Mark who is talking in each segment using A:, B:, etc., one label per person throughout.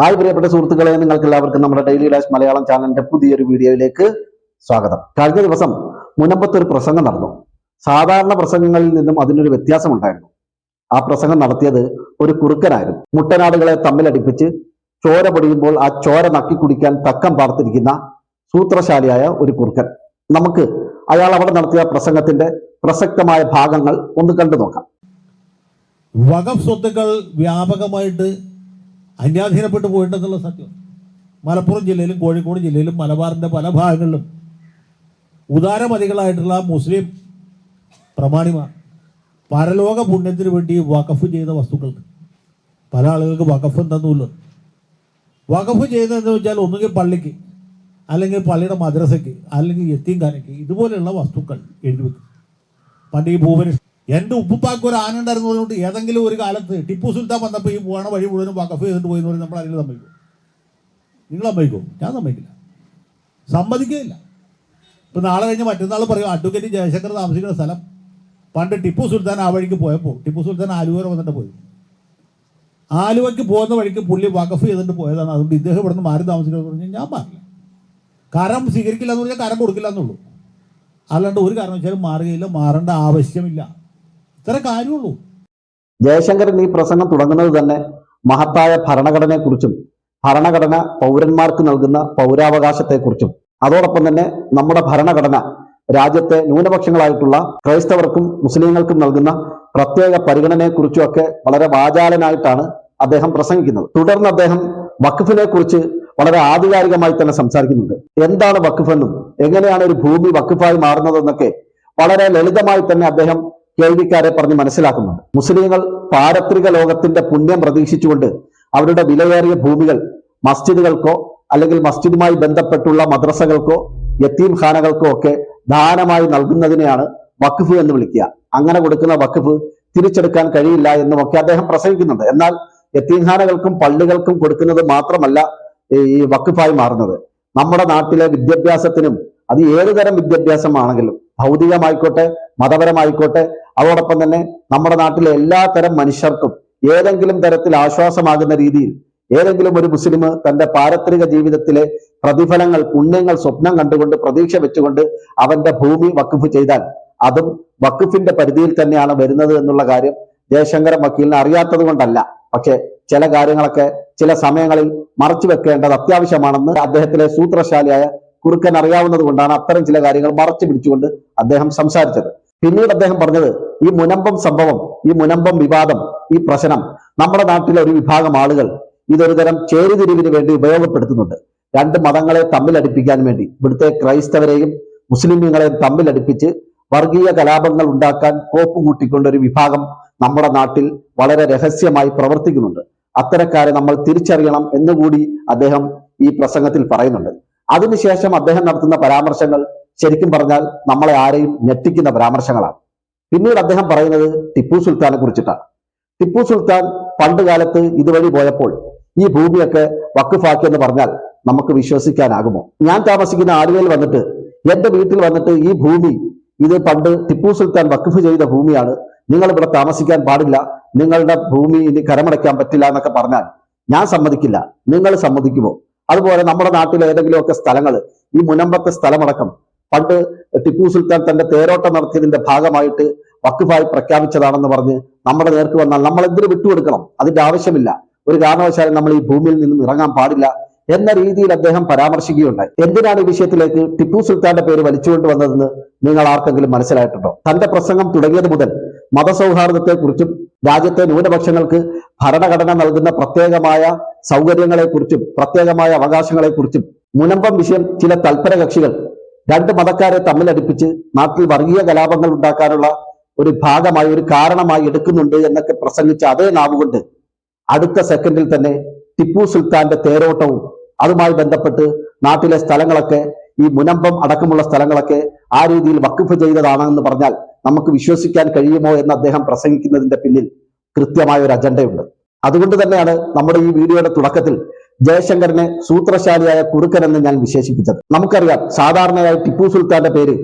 A: Hi പ്രിയപ്പെട്ട സുഹൃത്തുക്കളെ നിങ്ങൾക്ക് എല്ലാവർക്കും നമ്മുടെ ഡെയിലി ഡാഷ് മലയാളം ചാനലിന്റെ പുതിയൊരു വീഡിയോയിലേക്ക് സ്വാഗതം. കഴിഞ്ഞ ദിവസം മുനമ്പത്തൊരു പ്രസംഗം നടന്നു. സാധാരണ പ്രസംഗങ്ങളിൽ നിന്നും അതിനൊരു വ്യത്യാസം ഉണ്ടായിരുന്നു ആ പ്രസംഗം നടത്തിയത് ഒരു കുറുക്കനായിരുന്നു. മുട്ടനാടുകളെ തമ്മിലടിപ്പിച്ച് ചോര പൊടിയുമ്പോൾ ആ ചോര നക്കി കുടിക്കാൻ തക്കം പാർത്തിരിക്കുന്ന സൂത്രശാലിയായ ഒരു കുറുക്കൻ. നമുക്ക് അയാൾ അവിടെ നടത്തിയ പ്രസംഗത്തിന്റെ പ്രസക്തമായ ഭാഗങ്ങൾ ഒന്ന് കണ്ടു നോക്കാം
B: വകഫ് സ്വത്തുക്കൾ വ്യാപകമായിട്ട് അന്യാധീനപ്പെട്ടു പോയിട്ടുണ്ടെന്നുള്ള സത്യം. മലപ്പുറം ജില്ലയിലും കോഴിക്കോട് ജില്ലയിലും മലബാറിന്റെ പല ഭാഗങ്ങളിലും ഉദാരമതികളായിട്ടുള്ള മുസ്ലിം പ്രമാണിമാർ പരലോക പുണ്യത്തിന് വേണ്ടി വഖഫ് ചെയ്ത വസ്തുക്കൾക്ക്. പല ആളുകൾക്ക് വഖഫ് എന്തെന്നുമില്ല വഖഫ് ചെയ്തതെന്ന് വെച്ചാൽ ഒന്നുകിൽ പള്ളിക്ക് അല്ലെങ്കിൽ പള്ളിയുടെ മദ്രസയ്ക്ക് അല്ലെങ്കിൽ എത്തിയും കാനയ്ക്ക് ഇതുപോലെയുള്ള വസ്തുക്കൾ എഴുതി വെക്കും. പണ്ട് ഈ ഭൂപനിഷ് എന്റെ ഉപ്പുപ്പാക്ക് ഒരു ആന ഉണ്ടായിരുന്നു പറഞ്ഞുകൊണ്ട് ഏതെങ്കിലും ഒരു കാലത്ത് ടിപ്പു സുൽത്താൻ വന്നപ്പോൾ ഈ പോകണ വഴി മുഴുവനും വഖഫ് ചെയ്തിട്ട് പോയി എന്ന് പറഞ്ഞ് നമ്മൾ അതിൽ സമ്മതിക്കും. നിങ്ങൾ സമ്മതിക്കും? ഞാൻ സമ്മതിക്കില്ല. സമ്മതിക്കുകയില്ല ഇപ്പം നാളെ കഴിഞ്ഞ് മറ്റന്നാൾ പറയും അഡ്വക്കേറ്റ് ജയശങ്കർ താമസിക്കുന്ന സ്ഥലം. പണ്ട് ടിപ്പു സുൽത്താൻ ആ വഴിക്ക് പോയപ്പോൾ ടിപ്പു സുൽത്താൻ ആലുവ വന്നിട്ട് പോയി. ആലുവയ്ക്ക് പോകുന്ന വഴിക്ക് പുള്ളി വഖഫ് ചെയ്തിട്ട് പോയതാണ്. അതുകൊണ്ട് ഇദ്ദേഹം ഇവിടുന്ന് മാറി താമസിക്കുന്നത് പറഞ്ഞാൽ ഞാൻ മാറില്ല. കരം സ്വീകരിക്കില്ല എന്ന് പറഞ്ഞാൽ കരം കൊടുക്കില്ല എന്നുള്ളൂ. അല്ലാണ്ട് ഒരു കാരണം വെച്ചാൽ മാറുകയില്ല മാറേണ്ട ആവശ്യമില്ല. ഇത്ര കാര്യമുള്ളൂ.
A: ജയശങ്കരൻ ഈ പ്രസംഗം തുടങ്ങുന്നത് തന്നെ മഹത്തായ ഭരണഘടനയെക്കുറിച്ചും ഭരണഘടന പൗരന്മാർക്ക് നൽകുന്ന പൗരാവകാശത്തെക്കുറിച്ചും. അതോടൊപ്പം തന്നെ നമ്മുടെ ഭരണഘടന രാജ്യത്തെ ന്യൂനപക്ഷങ്ങളായിട്ടുള്ള ക്രൈസ്തവർക്കും മുസ്ലിങ്ങൾക്കും നൽകുന്ന പ്രത്യേക പരിഗണനയെക്കുറിച്ചും ഒക്കെ വളരെ വാചാലനായിട്ടാണ് അദ്ദേഹം പ്രസംഗിക്കുന്നത്. തുടർന്ന് അദ്ദേഹം വഖഫിനെ കുറിച്ച് വളരെ ആധികാരികമായി തന്നെ സംസാരിക്കുന്നുണ്ട്. എന്താണ് വഖഫെന്നും എങ്ങനെയാണ് ഒരു ഭൂമി വഖഫായി മാറുന്നതെന്നൊക്കെ വളരെ ലളിതമായി തന്നെ അദ്ദേഹം കേൾവിക്കാരെ പറഞ്ഞ് മനസ്സിലാക്കുന്നുണ്ട്. മുസ്ലിങ്ങൾ പാരത്രിക ലോകത്തിന്റെ പുണ്യം പ്രതീക്ഷിച്ചുകൊണ്ട് അവരുടെ വിലയേറിയ ഭൂമികൾ മസ്ജിദുകൾക്കോ അല്ലെങ്കിൽ മസ്ജിദുമായി ബന്ധപ്പെട്ടുള്ള മദ്രസകൾക്കോ യത്തീം ഖാനകൾക്കോ ഒക്കെ ദാനമായി നൽകുന്നതിനെയാണ് വഖഫ് എന്ന് വിളിക്കുക. അങ്ങനെ കൊടുക്കുന്ന വഖഫ് തിരിച്ചെടുക്കാൻ കഴിയില്ല എന്നുമൊക്കെ അദ്ദേഹം പ്രസംഗിക്കുന്നുണ്ട്. എന്നാൽ യത്തീംഖാനകൾക്കും പള്ളികൾക്കും കൊടുക്കുന്നത് മാത്രമല്ല ഈ വഖഫായി മാറുന്നത്. നമ്മുടെ നാട്ടിലെ വിദ്യാഭ്യാസത്തിനും അത് ഏതുതരം വിദ്യാഭ്യാസമാണെങ്കിലും ഭൗതികമായിക്കോട്ടെ മതപരമായിക്കോട്ടെ അതോടൊപ്പം തന്നെ നമ്മുടെ നാട്ടിലെ എല്ലാ തരം മനുഷ്യർക്കും ഏതെങ്കിലും തരത്തിൽ ആശ്വാസമാകുന്ന രീതിയിൽ ഏതെങ്കിലും ഒരു മുസ്ലിം തന്റെ പാരത്രിക ജീവിതത്തിലെ പ്രതിഫലങ്ങൾ പുണ്യങ്ങൾ സ്വപ്നം കണ്ടുകൊണ്ട് പ്രതീക്ഷ വെച്ചുകൊണ്ട് അവന്റെ ഭൂമി വക്കുഫ് ചെയ്താൽ അതും വക്കുഫിന്റെ പരിധിയിൽ തന്നെയാണ് വരുന്നത് എന്നുള്ള കാര്യം ജയശങ്കരൻ വക്കീലിന് അറിയാത്തത് കൊണ്ടല്ല. പക്ഷെ ചില കാര്യങ്ങളൊക്കെ ചില സമയങ്ങളിൽ മറച്ചു വെക്കേണ്ടത് അത്യാവശ്യമാണെന്ന് അദ്ദേഹത്തിലെ സൂത്രശാലിയായ കുറുക്കൻ അറിയാവുന്നത് കൊണ്ടാണ് അത്തരം ചില കാര്യങ്ങൾ മറച്ചു പിടിച്ചുകൊണ്ട് അദ്ദേഹം സംസാരിച്ചത്. പിന്നീട് അദ്ദേഹം പറഞ്ഞത് ഈ മുനമ്പം സംഭവം ഈ മുനമ്പം വിവാദം ഈ പ്രശ്നം നമ്മുടെ നാട്ടിലെ ഒരു വിഭാഗം ആളുകൾ ഇതൊരു തരം ചേരിതിരിവിന് വേണ്ടി ഉപയോഗപ്പെടുത്തുന്നുണ്ട്. രണ്ട് മതങ്ങളെ തമ്മിലടിപ്പിക്കാൻ വേണ്ടി. ഇവിടുത്തെ ക്രൈസ്തവരെയും മുസ്ലിമുകളെയും തമ്മിലടിപ്പിച്ച് വർഗീയ കലാപങ്ങൾ ഉണ്ടാക്കാൻ കോപ്പ് കൂട്ടിക്കൊണ്ട് ഒരു വിഭാഗം നമ്മുടെ നാട്ടിൽ വളരെ രഹസ്യമായി പ്രവർത്തിക്കുന്നുണ്ട്. അത്തരക്കാരെ നമ്മൾ തിരിച്ചറിയണം എന്നുകൂടി അദ്ദേഹം ഈ പ്രസംഗത്തിൽ പറയുന്നുണ്ട്. അതിനുശേഷം അദ്ദേഹം നടത്തുന്ന പരാമർശങ്ങൾ ശരിക്കും പറഞ്ഞാൽ നമ്മളെ ആരെയും ഞെട്ടിക്കുന്ന പരാമർശങ്ങളാണ്. പിന്നീട് അദ്ദേഹം പറയുന്നത് ടിപ്പു സുൽത്താനെ കുറിച്ചിട്ടാണ്. ടിപ്പു സുൽത്താൻ പണ്ട് കാലത്ത് ഇതുവഴി പോയപ്പോൾ ഈ ഭൂമിയൊക്കെ വക്കുഫാക്കി എന്ന് പറഞ്ഞാൽ നമുക്ക് വിശ്വസിക്കാനാകുമോ? ഞാൻ താമസിക്കുന്ന ആലുവയിൽ വന്നിട്ട് എന്റെ വീട്ടിൽ വന്നിട്ട് ഈ ഭൂമി ഇത് പണ്ട് ടിപ്പു സുൽത്താൻ വക്കുഫ് ചെയ്ത ഭൂമിയാണ്. നിങ്ങൾ ഇവിടെ താമസിക്കാൻ പാടില്ല. നിങ്ങളുടെ ഭൂമി ഇനി കരമടയ്ക്കാൻ പറ്റില്ല എന്നൊക്കെ പറഞ്ഞാൽ ഞാൻ സമ്മതിക്കില്ല. നിങ്ങൾ സമ്മതിക്കുമോ? അതുപോലെ നമ്മുടെ നാട്ടിലെ ഏതെങ്കിലുമൊക്കെ സ്ഥലങ്ങൾ ഈ മുനമ്പത്തെ സ്ഥലമടക്കം പണ്ട് ടിപ്പു സുൽത്താൻ തന്റെ തേരോട്ടം നടത്തിയതിന്റെ ഭാഗമായിട്ട് വക്കുഫായി പ്രഖ്യാപിച്ചതാണെന്ന് പറഞ്ഞ് നമ്മുടെ നേർക്ക് വന്നാൽ നമ്മൾ എന്തിനു വിട്ടുകൊടുക്കണം? അതിന്റെ ആവശ്യമില്ല. ഒരു കാരണവശാലും നമ്മൾ ഈ ഭൂമിയിൽ നിന്നും ഇറങ്ങാൻ പാടില്ല എന്ന രീതിയിൽ അദ്ദേഹം പരാമർശിക്കുകയുണ്ടായി. എന്തിനാണ് ഈ വിഷയത്തിലേക്ക് ടിപ്പു സുൽത്താന്റെ പേര് വലിച്ചുകൊണ്ട് വന്നതെന്ന് നിങ്ങൾ ആർക്കെങ്കിലും മനസ്സിലായിട്ടുണ്ടോ? തന്റെ പ്രസംഗം തുടങ്ങിയത് മുതൽ മതസൗഹാർദ്ദത്തെക്കുറിച്ചും രാജ്യത്തെ ന്യൂനപക്ഷങ്ങൾക്ക് ഭരണഘടന നൽകുന്ന പ്രത്യേകമായ സൗകര്യങ്ങളെക്കുറിച്ചും പ്രത്യേകമായ അവകാശങ്ങളെക്കുറിച്ചും മുനമ്പം വിഷയം ചില തൽപര കക്ഷികൾ രണ്ട് മതക്കാരെ തമ്മിലടിപ്പിച്ച് നാട്ടിൽ വർഗീയ കലാപങ്ങൾ ഉണ്ടാക്കാനുള്ള ഒരു ഭാഗമായി ഒരു കാരണമായി എടുക്കുന്നുണ്ട് എന്നൊക്കെ പ്രസംഗിച്ച അതേ നാവുകൊണ്ട് അടുത്ത സെക്കൻഡിൽ തന്നെ ടിപ്പു സുൽത്താന്റെ തേരോട്ടവും അതുമായി ബന്ധപ്പെട്ട് നാട്ടിലെ സ്ഥലങ്ങളൊക്കെ ഈ മുനമ്പം അടക്കമുള്ള സ്ഥലങ്ങളൊക്കെ ആ രീതിയിൽ വക്കുഫ് ചെയ്തതാണെന്ന് പറഞ്ഞാൽ നമുക്ക് വിശ്വസിക്കാൻ കഴിയുമോ എന്ന് അദ്ദേഹം പ്രസംഗിക്കുന്നതിന്റെ പിന്നിൽ കൃത്യമായ ഒരു അജണ്ടയുണ്ട്. അതുകൊണ്ട് തന്നെയാണ് നമ്മുടെ ഈ വീഡിയോയുടെ തുടക്കത്തിൽ ജയശങ്കരനെ സൂത്രശാലിയായ കുറുക്കൻ എന്ന് ഞാൻ വിശേഷിപ്പിച്ചത്. നമുക്കറിയാം സാധാരണയായി ടിപ്പു സുൽത്താന്റെ പേര്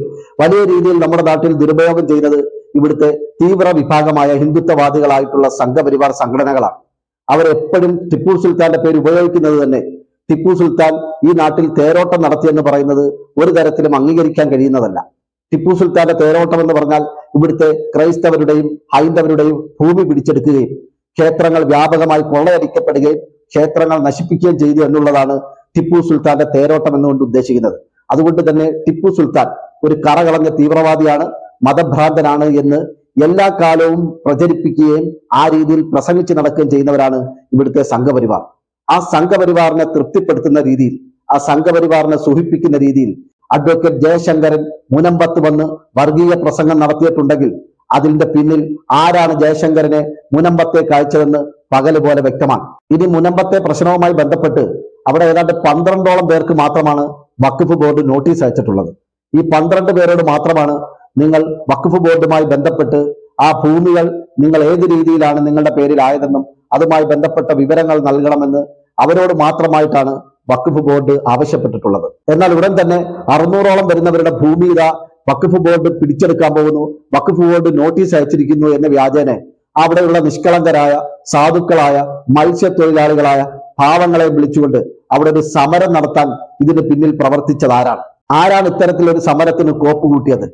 A: വലിയ രീതിയിൽ നമ്മുടെ നാട്ടിൽ ദുരുപയോഗം ചെയ്തത് ഇവിടുത്തെ തീവ്ര വിഭാഗമായ ഹിന്ദുത്വവാദികളായിട്ടുള്ള സംഘപരിവാർ സംഘടനകളാണ്. അവരെപ്പോഴും ടിപ്പു സുൽത്താന്റെ പേര് ഉപയോഗിക്കുന്നത് തന്നെ ടിപ്പു സുൽത്താൻ ഈ നാട്ടിൽ തേരോട്ടം നടത്തിയെന്ന് പറയുന്നത് ഒരു തരത്തിലും അംഗീകരിക്കാൻ കഴിയുന്നതല്ല. ടിപ്പു സുൽത്താന്റെ തേരോട്ടം എന്ന് പറഞ്ഞാൽ ഇവിടുത്തെ ക്രൈസ്തവരുടെയും ഹൈന്ദവരുടെയും ഭൂമി പിടിച്ചെടുക്കുകയും ക്ഷേത്രങ്ങൾ വ്യാപകമായി കൊള്ളയടിക്കപ്പെടുകയും ക്ഷേത്രങ്ങൾ നശിപ്പിക്കുകയും ചെയ്തു എന്നുള്ളതാണ് ടിപ്പു സുൽത്താന്റെ തേരോട്ടം എന്നുകൊണ്ട് ഉദ്ദേശിക്കുന്നത്. അതുകൊണ്ട് തന്നെ ടിപ്പു സുൽത്താൻ ഒരു കറകളഞ്ഞ തീവ്രവാദിയാണ് മതഭ്രാന്തനാണ് എന്ന് എല്ലാ കാലവും പ്രചരിപ്പിക്കുകയും ആ രീതിയിൽ പ്രസംഗിച്ച് നടക്കുകയും ചെയ്യുന്നവരാണ് ഇവിടുത്തെ സംഘപരിവാർ. ആ സംഘപരിവാറിനെ തൃപ്തിപ്പെടുത്തുന്ന രീതിയിൽ ആ സംഘപരിവാറിനെ സുഹിപ്പിക്കുന്ന രീതിയിൽ അഡ്വക്കേറ്റ് ജയശങ്കരൻ മുനമ്പത്ത് വന്ന് വർഗീയ പ്രസംഗം നടത്തിയിട്ടുണ്ടെങ്കിൽ അതിന്റെ പിന്നിൽ ആരാണ് ജയശങ്കരനെ മുനമ്പത്തേക്ക് അയച്ചതെന്ന് പകൽ പോലെ വ്യക്തമാണ്. ഇനി മുനമ്പത്തെ പ്രശ്നവുമായി ബന്ധപ്പെട്ട് അവിടെ ഏതാണ്ട് പന്ത്രണ്ടോളം പേർക്ക് മാത്രമാണ് വഖഫ് ബോർഡ് നോട്ടീസ് അയച്ചിട്ടുള്ളത്. ഈ പന്ത്രണ്ട് പേരോട് മാത്രമാണ് നിങ്ങൾ വഖഫ് ബോർഡുമായി ബന്ധപ്പെട്ട് ആ ഭൂമികൾ നിങ്ങൾ ഏത് രീതിയിലാണ് നിങ്ങളുടെ പേരിലായതെന്നും അതുമായി ബന്ധപ്പെട്ട വിവരങ്ങൾ നൽകണമെന്ന് അവരോട് മാത്രമായിട്ടാണ് വഖഫ് ബോർഡ് ആവശ്യപ്പെട്ടിട്ടുള്ളത്. എന്നാൽ ഉടൻ തന്നെ അറുന്നൂറോളം വരുന്നവരുടെ ഭൂമി ഇതാ വഖഫ് ബോർഡ് പിടിച്ചെടുക്കാൻ പോകുന്നു വഖഫ് ബോർഡ് നോട്ടീസ് അയച്ചിരിക്കുന്നു എന്ന വ്യാജേന അവിടെയുള്ള നിഷ്കളങ്കരായ സാധുക്കളായ മത്സ്യത്തൊഴിലാളികളായ പാവങ്ങളെ വിളിച്ചുകൊണ്ട് അവിടെ ഒരു സമരം നടത്താൻ ഇതിന് പിന്നിൽ പ്രവർത്തിച്ചത് ആരാണ്? ആരാണ് ഇത്തരത്തിലൊരു സമരത്തിന് കോപ്പ് കൂട്ടിയത്?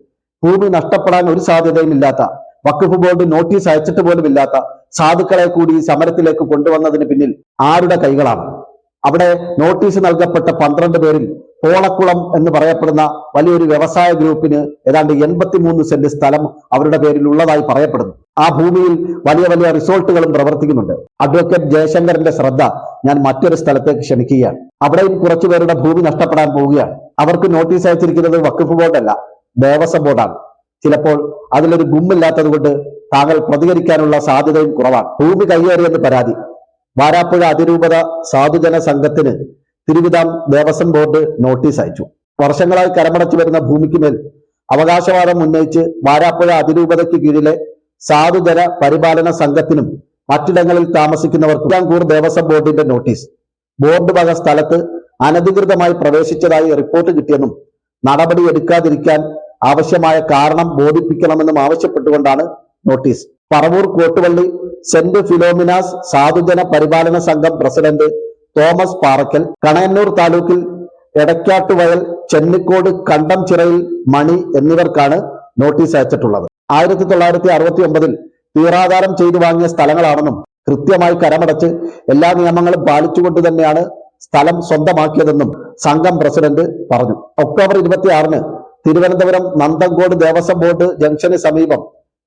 A: ഭൂമി നഷ്ടപ്പെടാൻ ഒരു സാധ്യതയും ഇല്ലാത്ത വഖഫ് ബോർഡ് നോട്ടീസ് അയച്ചിട്ട് പോലും ഇല്ലാത്ത സാധുക്കളെ കൂടി ഈ സമരത്തിലേക്ക് കൊണ്ടുവന്നതിന് പിന്നിൽ ആരുടെ കൈകളാണ്? അവിടെ നോട്ടീസ് നൽകപ്പെട്ട പന്ത്രണ്ട് പേരിൽ പോളക്കുളം എന്ന് പറയപ്പെടുന്ന വലിയൊരു വ്യവസായ ഗ്രൂപ്പിന് ഏതാണ്ട് എൺപത്തിമൂന്ന് സെന്റ് സ്ഥലം അവരുടെ പേരിൽ ഉള്ളതായി പറയപ്പെടുന്നു. ആ ഭൂമിയിൽ വലിയ വലിയ റിസോർട്ടുകളും പ്രവർത്തിക്കുന്നുണ്ട്. അഡ്വക്കേറ്റ് ജയശങ്കറിന്റെ ശ്രദ്ധ ഞാൻ മറ്റൊരു സ്ഥലത്തേക്ക് ക്ഷണിക്കുകയാണ്. അവിടെയും കുറച്ചു പേരുടെ ഭൂമി നഷ്ടപ്പെടാൻ പോവുകയാണ്. അവർക്ക് നോട്ടീസ് അയച്ചിരിക്കുന്നത് വഖഫ് ബോർഡല്ല ദേവസ്വം ബോർഡാണ്. ചിലപ്പോൾ അതിലൊരു ഗുമ്മില്ലാത്തത് കൊണ്ട് താങ്കൾ പ്രതികരിക്കാനുള്ള സാധ്യതയും കുറവാണ്. ഭൂമി കൈയേറിയെന്ന് പരാതി. വാരാപ്പുഴ അതിരൂപത സാധുജന സംഘത്തിന് തിരുവിതാം ദേവസ്വം ബോർഡ് നോട്ടീസ് അയച്ചു. വർഷങ്ങളായി കരമടച്ചു വരുന്ന ഭൂമിക്ക് മേൽ അവകാശവാദം ഉന്നയിച്ച് വാരാപ്പുഴ അതിരൂപതയ്ക്ക് കീഴിലെ സാധുജന പരിപാലന സംഘത്തിനും മറ്റിടങ്ങളിൽ താമസിക്കുന്നവർക്ക് തിരുവിതാംകൂർ ദേവസ്വം ബോർഡിന്റെ നോട്ടീസ്. ബോർഡ് വക സ്ഥലത്ത് അനധികൃതമായി പ്രവേശിച്ചതായി റിപ്പോർട്ട് കിട്ടിയെന്നും നടപടി എടുക്കാതിരിക്കാൻ ആവശ്യമായ കാരണം ബോധിപ്പിക്കണമെന്നും ആവശ്യപ്പെട്ടുകൊണ്ടാണ് notice. Paravur Kottuvally saint Philomena's സാധുജന പരിപാലന സംഘം പ്രസിഡന്റ് തോമസ് പാറക്കൽ കണയന്നൂർ താലൂക്കിൽ എടക്കാട്ടുവയൽ ചെന്നിക്കോട് കണ്ടംചിറയിൽ മണി എന്നിവർക്കാണ് നോട്ടീസ് അയച്ചിട്ടുള്ളത്. ആയിരത്തി തൊള്ളായിരത്തി അറുപത്തി ഒമ്പതിൽ തീറാധാരം ചെയ്തു വാങ്ങിയ സ്ഥലങ്ങളാണെന്നും കൃത്യമായി കരമടച്ച് എല്ലാ നിയമങ്ങളും പാലിച്ചുകൊണ്ട് തന്നെയാണ് സ്ഥലം സ്വന്തമാക്കിയതെന്നും സംഘം പ്രസിഡന്റ് പറഞ്ഞു. ഒക്ടോബർ ഇരുപത്തിയാറിന് തിരുവനന്തപുരം നന്തങ്കോട് ദേവസ്വം ബോർഡ് ജംഗ്ഷന് സമീപം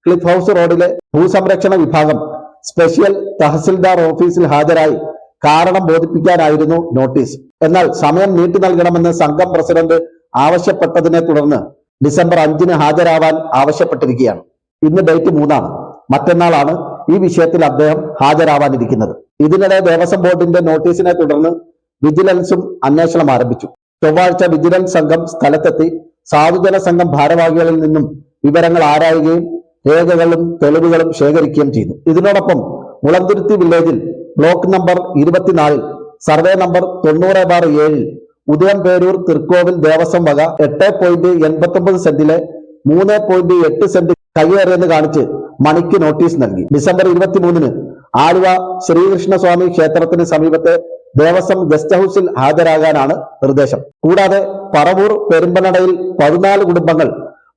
A: ക്ലിഫ് ഹൗസ് റോഡിലെ ഭൂസംരക്ഷണ വിഭാഗം സ്പെഷ്യൽ തഹസിൽദാർ ഓഫീസിൽ ഹാജരായി കാരണം ബോധിപ്പിക്കാനായിരുന്നു നോട്ടീസ്. എന്നാൽ സമയം നീട്ടി നൽകണമെന്ന് സംഘം പ്രസിഡന്റ് ആവശ്യപ്പെട്ടതിനെ തുടർന്ന് ഡിസംബർ അഞ്ചിന് ഹാജരാവാൻ ആവശ്യപ്പെട്ടിരിക്കുകയാണ്. ഇന്ന് ഡേറ്റ് മൂന്നാണ്. മറ്റന്നാളാണ് ഈ വിഷയത്തിൽ അദ്ദേഹം ഹാജരാവാനിരിക്കുന്നത്. ഇതിനിടെ ദേവസ്വം ബോർഡിന്റെ നോട്ടീസിനെ തുടർന്ന് വിജിലൻസും അന്വേഷണം ആരംഭിച്ചു. ചൊവ്വാഴ്ച വിജിലൻസ് സംഘം സ്ഥലത്തെത്തി സാധുജന സംഘം ഭാരവാഹികളിൽ നിന്നും വിവരങ്ങൾ ആരായുകയും രേഖകളും തെളിവുകളും ശേഖരിക്കുകയും ചെയ്തു. ഇതിനോടൊപ്പം മുളന്തുരുത്തി വില്ലേജിൽ ബ്ലോക്ക് നമ്പർ ഇരുപത്തിനാലിൽ സർവേ നമ്പർ തൊണ്ണൂറ് ബാർ ഏഴിൽ ഉദയംപേരൂർ തൃക്കോവിൽ ദേവസ്വം വക എട്ട് പോയിന്റ് എൺപത്തി ഒമ്പത് സെന്റിലെ മൂന്ന് പോയിന്റ് എട്ട് സെന്റ് കയ്യേറിയെന്ന് കാണിച്ച് മണിക്ക് നോട്ടീസ് നൽകി. ഡിസംബർ ഇരുപത്തിമൂന്നിന് ആലുവ ശ്രീകൃഷ്ണസ്വാമി ക്ഷേത്രത്തിന് സമീപത്തെ ദേവസ്വം ഗസ്റ്റ് ഹൌസിൽ ഹാജരാകാനാണ് നിർദ്ദേശം. കൂടാതെ പറവൂർ പെരുമ്പനടയിൽ പതിനാല് കുടുംബങ്ങൾ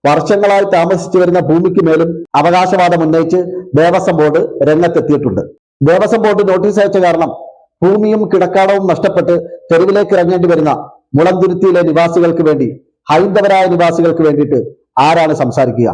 A: വർഷങ്ങളായി താമസിച്ചു വരുന്ന ഭൂമിക്ക് മേലും അവകാശവാദം ഉന്നയിച്ച് ദേവസ്വം ബോർഡ് രംഗത്തെത്തിയിട്ടുണ്ട്. ദേവസ്വം ബോർഡ് നോട്ടീസ് അയച്ച കാരണം ഭൂമിയും കിടക്കാടവും നഷ്ടപ്പെട്ട് തെരുവിലേക്ക് ഇറങ്ങേണ്ടി വരുന്ന മുളന്തുരുത്തിയിലെ നിവാസികൾക്ക് വേണ്ടി ഹൈന്ദവരായ നിവാസികൾക്ക് വേണ്ടിയിട്ട് ആരാണ് സംസാരിക്കുക?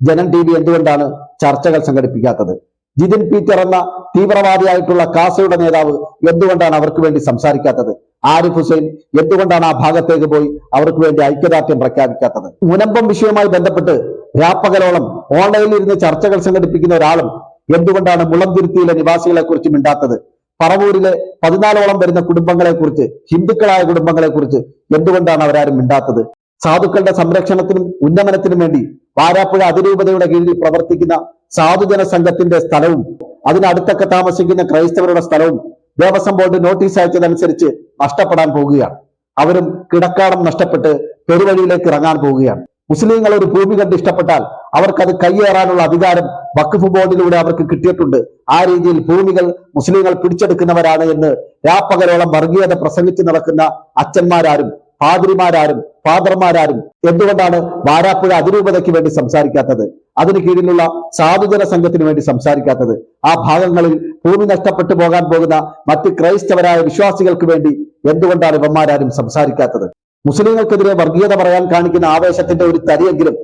A: ജനം ടി വി എന്തുകൊണ്ടാണ് ചർച്ചകൾ സംഘടിപ്പിക്കാത്തത്? ജിതിൻ പീറ്റർ എന്ന തീവ്രവാദിയായിട്ടുള്ള കാസയുടെ നേതാവ് എന്തുകൊണ്ടാണ് അവർക്ക് വേണ്ടി സംസാരിക്കാത്തത്? ആരിഫ് ഹുസൈൻ എന്തുകൊണ്ടാണ് ആ ഭാഗത്തേക്ക് പോയി അവർക്ക് വേണ്ടി ഐക്യദാർഢ്യം പ്രഖ്യാപിക്കാത്തത്? മുനമ്പം വിഷയവുമായി ബന്ധപ്പെട്ട് രാപ്പകലോളം ഓൺലൈനിൽ ഇരുന്ന് ചർച്ചകൾ സംഘടിപ്പിക്കുന്ന ഒരാളും എന്തുകൊണ്ടാണ് മുളന്തുരുത്തിയിലെ നിവാസികളെ കുറിച്ച് മിണ്ടാത്തത്? പറവൂരിലെ പതിനാലോളം വരുന്ന കുടുംബങ്ങളെ കുറിച്ച് ഹിന്ദുക്കളായ കുടുംബങ്ങളെ കുറിച്ച് എന്തുകൊണ്ടാണ് അവരാരും മിണ്ടാത്തത്? സാധുക്കളുടെ സംരക്ഷണത്തിനും ഉന്നമനത്തിനും വേണ്ടി വാരാപ്പുഴ അതിരൂപതയുടെ കീഴിൽ പ്രവർത്തിക്കുന്ന സാധുജന സംഘത്തിന്റെ സ്ഥലവും അതിനടുത്തൊക്കെ താമസിക്കുന്ന ക്രൈസ്തവരുടെ സ്ഥലവും ദേവസ്വം ബോർഡ് നോട്ടീസ് അയച്ചതനുസരിച്ച് നഷ്ടപ്പെടാൻ പോവുകയാണ് അവരും കിടക്കാടം നഷ്ടപ്പെട്ട് പെരുവഴിയിലേക്ക് ഇറങ്ങാൻ പോവുകയാണ് മുസ്ലിങ്ങൾ ഒരു ഭൂമി കണ്ട് ഇഷ്ടപ്പെട്ടാൽ അവർക്കത് കയ്യേറാനുള്ള അധികാരം വഖഫ് ബോർഡിലൂടെ അവർക്ക് കിട്ടിയിട്ടുണ്ട്. ആ രീതിയിൽ ഭൂമികൾ മുസ്ലിങ്ങൾ പിടിച്ചെടുക്കുന്നവരാണ് എന്ന് രാപ്പകലോളം വർഗീയത പ്രസംഗിച്ചു നടക്കുന്ന അച്ഛന്മാരാരും പാതിരിമാരാരും ഫാദർമാരാരും എന്തുകൊണ്ടാണ് വാരാപ്പുഴ അതിരൂപതയ്ക്ക് വേണ്ടി സംസാരിക്കാത്തത്? അതിന് കീഴിലുള്ള സാധുജന സംഘത്തിന് വേണ്ടി സംസാരിക്കാത്തത്? ആ ഭാഗങ്ങളിൽ ഭൂമി നഷ്ടപ്പെട്ടു പോകാൻ പോകുന്ന മറ്റ് ക്രൈസ്തവരായ വിശ്വാസികൾക്ക് വേണ്ടി എന്തുകൊണ്ടാണ് ഇവന്മാരാരും സംസാരിക്കാത്തത്? മുസ്ലിങ്ങൾക്കെതിരെ വർഗീയത പറയാൻ കാണിക്കുന്ന ആവേശത്തിന്റെ ഒരു തരിയെങ്കിലും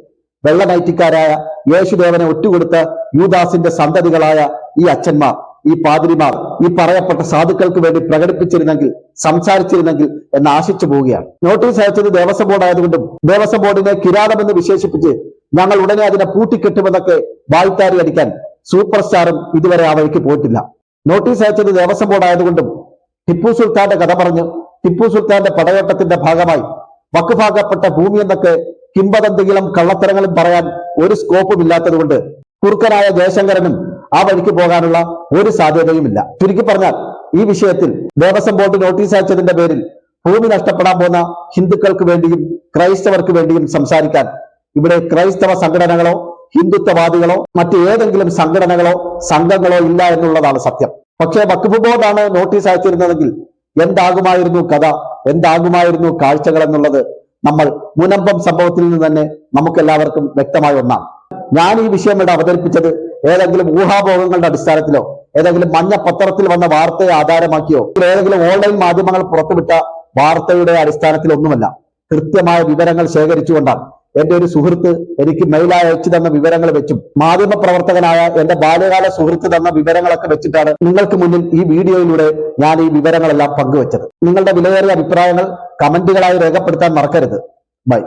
A: വെള്ള നൈറ്റിക്കാരായ യേശുദേവനെ ഒറ്റുകൊടുത്ത യൂദാസിന്റെ സന്തതികളായ ഈ അച്ഛന്മാർ ഈ പാതിരിമാർ ഈ പറയപ്പെട്ട സാധുക്കൾക്ക് വേണ്ടി പ്രകടിപ്പിച്ചിരുന്നെങ്കിൽ സംസാരിച്ചിരുന്നെങ്കിൽ എന്ന് ആശിച്ചു പോവുകയാണ്. നോട്ടീസ് അയച്ചത് ദേവസ്വം ബോർഡ് ആയതുകൊണ്ടും ദേവസ്വം ബോർഡിനെ കിരാടമെന്ന് വിശേഷിപ്പിച്ച് ഞങ്ങൾ ഉടനെ അതിനെ പൂട്ടിക്കെട്ടുമെന്നൊക്കെ വായ്ത്താരി അടിക്കാൻ സൂപ്പർ സ്റ്റാറും ഇതുവരെ ആ വഴിക്ക് പോയിട്ടില്ല. നോട്ടീസ് അയച്ചത് ദേവസ്വം ബോർഡ് ആയതുകൊണ്ടും ടിപ്പു സുൽത്താന്റെ കഥ പറഞ്ഞ് ടിപ്പു സുൽത്താന്റെ പടയോട്ടത്തിന്റെ ഭാഗമായി വക്കുഭാഗപ്പെട്ട ഭൂമി എന്നൊക്കെ കിംബദന്തികളും കള്ളത്തരങ്ങളും പറയാൻ ഒരു സ്കോപ്പും ഇല്ലാത്തതുകൊണ്ട് കുറുക്കനായ ജയശങ്കരനും ആ വഴിക്ക് പോകാനുള്ള ഒരു സാധ്യതയുമില്ല. ചുരുക്കി പറഞ്ഞാൽ ഈ വിഷയത്തിൽ ദേവസ്വം ബോർഡ് നോട്ടീസ് അയച്ചതിന്റെ പേരിൽ ഭൂമി നഷ്ടപ്പെടാൻ പോകുന്ന ഹിന്ദുക്കൾക്ക് വേണ്ടിയും ക്രൈസ്തവർക്ക് വേണ്ടിയും സംസാരിക്കാൻ ഇവിടെ ക്രൈസ്തവ സംഘടനകളോ ഹിന്ദുത്വവാദികളോ മറ്റ് ഏതെങ്കിലും സംഘടനകളോ സംഘങ്ങളോ ഇല്ല എന്നുള്ളതാണ് സത്യം. പക്ഷേ വഖഫ് ബോർഡാണ് നോട്ടീസ് അയച്ചിരുന്നതെങ്കിൽ എന്താകുമായിരുന്നു കഥ എന്താകുമായിരുന്നു കാഴ്ചകൾ എന്നുള്ളത് നമ്മൾ മുനമ്പം സംഭവത്തിൽ നിന്ന് തന്നെ നമുക്കെല്ലാവർക്കും വ്യക്തമായ ഒന്നാണ്. ഞാൻ ഈ വിഷയം ഇവിടെ അവതരിപ്പിച്ചത് ഏതെങ്കിലും ഊഹാഭോഗങ്ങളുടെ അടിസ്ഥാനത്തിലോ ഏതെങ്കിലും മഞ്ഞ പത്രത്തിൽ വന്ന വാർത്തയെ ആധാരമാക്കിയോ ഏതെങ്കിലും ഓൺലൈൻ മാധ്യമങ്ങൾ പുറത്തുവിട്ട വാർത്തയുടെ അടിസ്ഥാനത്തിലൊന്നുമല്ല. കൃത്യമായ വിവരങ്ങൾ ശേഖരിച്ചുകൊണ്ടാണ്. എന്റെ ഒരു സുഹൃത്ത് എനിക്ക് മെയിലായി അയച്ചു തന്ന വിവരങ്ങൾ വെച്ചും മാധ്യമ പ്രവർത്തകനായ എന്റെ ബാല്യകാല സുഹൃത്ത് തന്ന വിവരങ്ങളൊക്കെ വെച്ചിട്ടാണ് നിങ്ങൾക്ക് മുന്നിൽ ഈ വീഡിയോയിലൂടെ ഞാൻ ഈ വിവരങ്ങളെല്ലാം പങ്കുവച്ചത്. നിങ്ങളുടെ വിലയേറിയ അഭിപ്രായങ്ങൾ കമന്റുകളായി രേഖപ്പെടുത്താൻ മറക്കരുത്. ബൈ